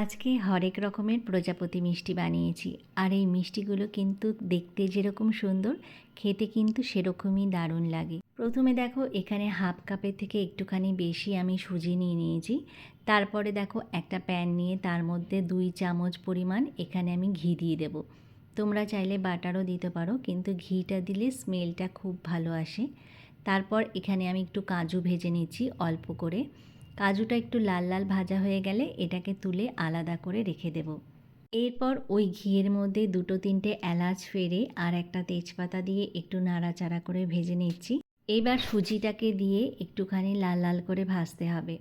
আজকে হরেক রকমের প্রজাপতি মিষ্টি বানিয়েছি। আর এই মিষ্টিগুলো কিন্তু দেখতে যেরকম সুন্দর, খেতে কিন্তু সেরকমই দারুণ লাগে। প্রথমে দেখো, এখানে হাফ কাপের থেকে একটুখানি বেশি আমি সুজি নিয়ে নিয়েছি। তারপরে দেখো, একটা প্যান নিয়ে তার মধ্যে দুই চামচ পরিমাণ এখানে আমি ঘি দিয়ে দেবো। তোমরা চাইলে বাটারও দিতে পারো, কিন্তু ঘিটা দিলে স্মেলটা খুব ভালো আসে। তারপর এখানে আমি একটু কাজু ভেজে নিচ্ছি অল্প করে। কাজুটা একটু লাল লাল ভাজা হয়ে গেলে এটাকে তুলে আলাদা করে রেখে দেব। এরপর ওই ঘিয়ের মধ্যে দুটো তিনটে এলাচ ফেরে আর একটা তেজপাতা দিয়ে একটু নাড়াচাড়া করে ভেজে নিচ্ছি। এবার সুজিটাকে দিয়ে একটুখানি লাল লাল করে ভাজতে হবে।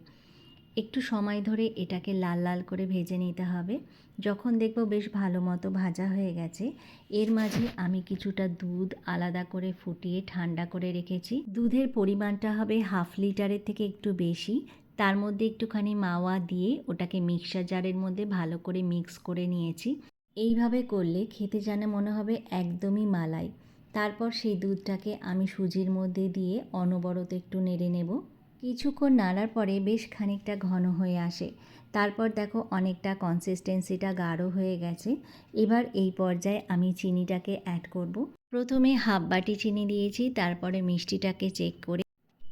একটু সময় ধরে এটাকে লাল লাল করে ভেজে নিতে হবে। যখন দেখব বেশ ভালো মতো ভাজা হয়ে গেছে, এর মাঝে আমি কিছুটা দুধ আলাদা করে ফুটিয়ে ঠান্ডা করে রেখেছি। দুধের পরিমাণটা হবে হাফ লিটারের থেকে একটু বেশি। তার মধ্যে একটুখানি মাওয়া দিয়ে ওটাকে মিক্সার জারের মধ্যে ভালো করে মিক্স করে নিয়েছি। এইভাবে করলে খেতে যেন মনে হবে একদমই মালাই। তারপর সেই দুধটাকে আমি সুজির মধ্যে দিয়ে অনবরত একটু নেড়ে নেব। কিছুক্ষণ নাড়ার পরে বেশ খানিকটা ঘন হয়ে আসে। তারপর দেখো অনেকটা কনসিস্টেন্সিটা গাঢ় হয়ে গেছে। এবার এই পর্যায়ে আমি চিনিটাকে অ্যাড করব। প্রথমে হাফ বাটি চিনি দিয়েছি, তারপরে মিষ্টিটাকে চেক করে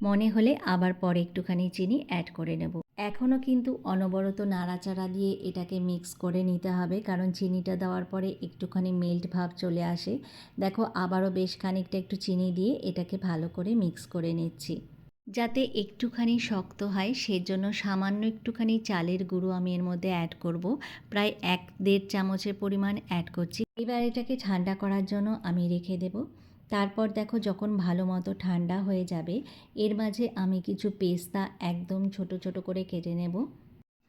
মনে হলে আবার পরে একটুখানি চিনি অ্যাড করে নেব। এখনও কিন্তু অনবরত নাড়াচাড়া দিয়ে এটাকে মিক্স করে নিতে হবে, কারণ চিনিটা দেওয়ার পরে একটুখানি মেল্ট ভাব চলে আসে। দেখো, আবারও বেশ খানিকটা একটু চিনি দিয়ে এটাকে ভালো করে মিক্স করে নিচ্ছি। যাতে একটুখানি শক্ত হয়, সেজন্য সামান্য একটুখানি চালের গুঁড়ো আমি এর মধ্যে অ্যাড করব। প্রায় এক দেড় চামচের পরিমাণ অ্যাড করছি। এবার এটাকে ঠান্ডা করার জন্য আমি রেখে দেব। তারপর দেখো যখন ভালো মতো ঠান্ডা হয়ে যাবে, এর মাঝে আমি কিছু পেস্তা একদম ছোট ছোট করে কেটে নেব।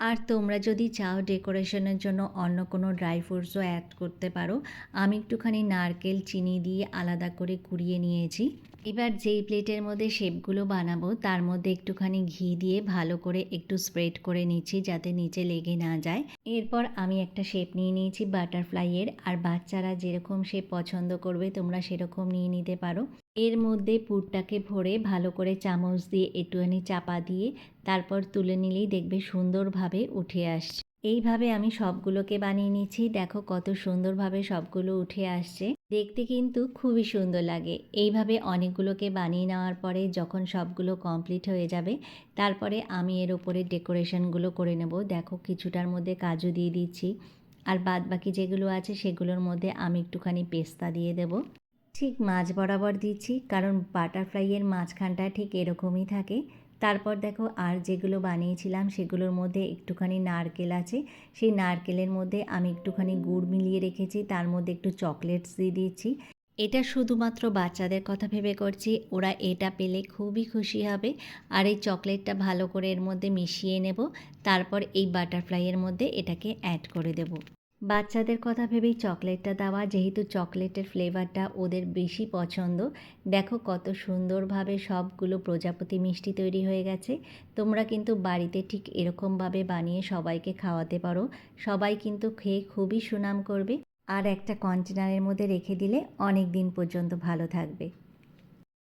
আর তোমরা যদি চাও ডেকোরেশনের জন্য অন্য কোনো ড্রাই ফ্রুটসও অ্যাড করতে পারো, আমি একটুখানি নারকেল, চিনি দিয়ে আলাদা করে কুড়িয়ে নিয়েছি। এবার যেই প্লেটের মধ্যে শেপগুলো বানাবো, তার মধ্যে একটুখানি ঘি দিয়ে ভালো করে একটু স্প্রেড করে নিচ্ছি যাতে নিচে লেগে না যায়। এরপর আমি একটা শেপ নিয়ে নিয়েছি বাটারফ্লাইয়ের আর বাচ্চারা যেরকম শেপ পছন্দ করবে তোমরা সেরকম নিয়ে নিতে পারো। এর মধ্যে পুরটাকে ভরে ভালো করে চামচ দিয়ে একটুখানি চাপা দিয়ে তারপর তুলে নিলেই দেখবে সুন্দরভাবে উঠে আসছে। এইভাবে আমি সবগুলোকে বানিয়ে নিচ্ছি দেখো কত সুন্দরভাবে সবগুলো উঠে আসছে। দেখতে কিন্তু খুবই সুন্দর লাগে। এইভাবে অনেকগুলোকে বানিয়ে নেওয়ার পরে যখন সবগুলো কমপ্লিট হয়ে যাবে, তারপরে আমি এর ওপরে ডেকোরেশনগুলো করে নেব। দেখো কিছুটার মধ্যে কাজু দিয়ে দিচ্ছি। আর বাদ বাকি যেগুলো আছে সেগুলোর মধ্যে আমি একটুখানি পেস্তা দিয়ে দেব। ঠিক মাছ বরাবর দিচ্ছি, কারণ বাটারফ্লাইয়ের মাঝখানটা ঠিক এরকমই থাকে। তারপর দেখো, আর যেগুলো বানিয়েছিলাম সেগুলোর মধ্যে একটুখানি নারকেল আছে। সেই নারকেলের মধ্যে আমি একটুখানি গুড় মিলিয়ে রেখেছি, তার মধ্যে একটু চকলেটস দিয়ে দিয়েছি এটা শুধুমাত্র বাচ্চাদের কথা ভেবে করছি, ওরা এটা পেলে খুবই খুশি হবে। আর এই চকলেটটা ভালো করে এর মধ্যে মিশিয়ে নেব, তারপর এই বাটারফ্লাইয়ের মধ্যে এটাকে অ্যাড করে দেব। বাচ্চাদের কথা ভেবেই চকলেটটা দেওয়া, যেহেতু চকলেটের ফ্লেভারটা ওদের বেশি পছন্দ। দেখো কত সুন্দরভাবে সবগুলো প্রজাপতি মিষ্টি তৈরি হয়ে গেছে। তোমরা কিন্তু বাড়িতে ঠিক এরকমভাবে বানিয়ে সবাইকে খাওয়াতে পারো। সবাই কিন্তু খেয়ে খুবই সুনাম করবে। আর একটা কন্টেনারের মধ্যে রেখে দিলে অনেক দিন পর্যন্ত ভালো থাকবে।